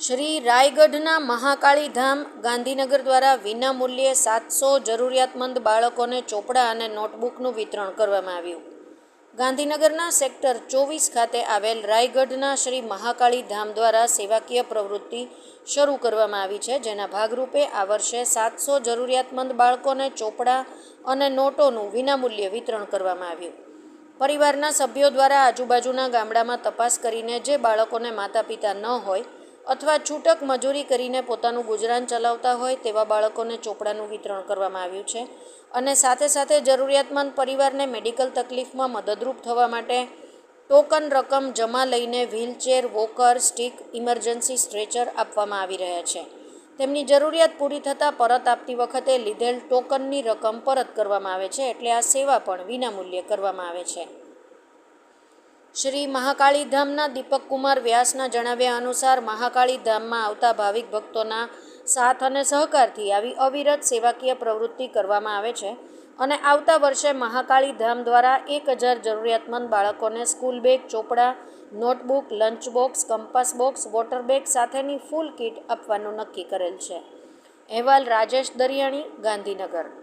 શ્રી રાયગઢના મહાકાળી ધામ ગાંધીનગર દ્વારા વિનામૂલ્યે સાતસો જરૂરિયાતમંદ બાળકોને ચોપડા અને નોટબુકનું વિતરણ કરવામાં આવ્યું. ગાંધીનગરના સેક્ટર ચોવીસ ખાતે આવેલ રાયગઢના શ્રી મહાકાળી ધામ દ્વારા સેવાકીય પ્રવૃત્તિ શરૂ કરવામાં આવી છે, જેના ભાગરૂપે આ વર્ષે સાતસો જરૂરિયાતમંદ બાળકોને ચોપડા અને નોટોનું વિનામૂલ્યે વિતરણ કરવામાં આવ્યું. પરિવારના સભ્યો દ્વારા આજુબાજુના ગામડામાં તપાસ કરીને જે બાળકોને માતા પિતા ન હોય અથવા છૂટક મજૂરી કરીને પોતાનું ગુજરાન ચલાવતા હોય તેવા બાળકોને ચોપડાનું વિતરણ કરવામાં આવ્યું છે. અને સાથે સાથે જરૂરિયાતમંદ પરિવારને મેડિકલ તકલીફમાં મદદરૂપ થવા માટે ટોકન રકમ જમા લઈને wheelchair, walker, stick, emergency stretcher આપવામાં આવી રહ્યા છે. તેમની જરૂરિયાત પૂરી થતાં પરત આપતી વખતે લીધેલ ટોકનની રકમ પરત કરવામાં આવે છે એટલે આ સેવા પણ વિનામૂલ્યે કરવામાં આવે છે. શ્રી મહાકાળી ધામના દીપક કુમાર વ્યાસના જણાવ્યા અનુસાર મહાકાળી ધામમાં આવતા ભાવિક ભક્તોના સાથ અને સહકારથી આવી અવિરત સેવાકીય પ્રવૃત્તિ કરવામાં આવે છે અને આવતા વર્ષે મહાકાળી ધામ દ્વારા એક હજાર જરૂરિયાતમંદ બાળકોને સ્કૂલ બેગ, ચોપડા, notebook, lunch box, compass box, water bag સાથેની ફૂલ કીટ આપવાનું નક્કી કરેલ છે. અહેવાલ રાજેશ દરિયાણી, ગાંધીનગર.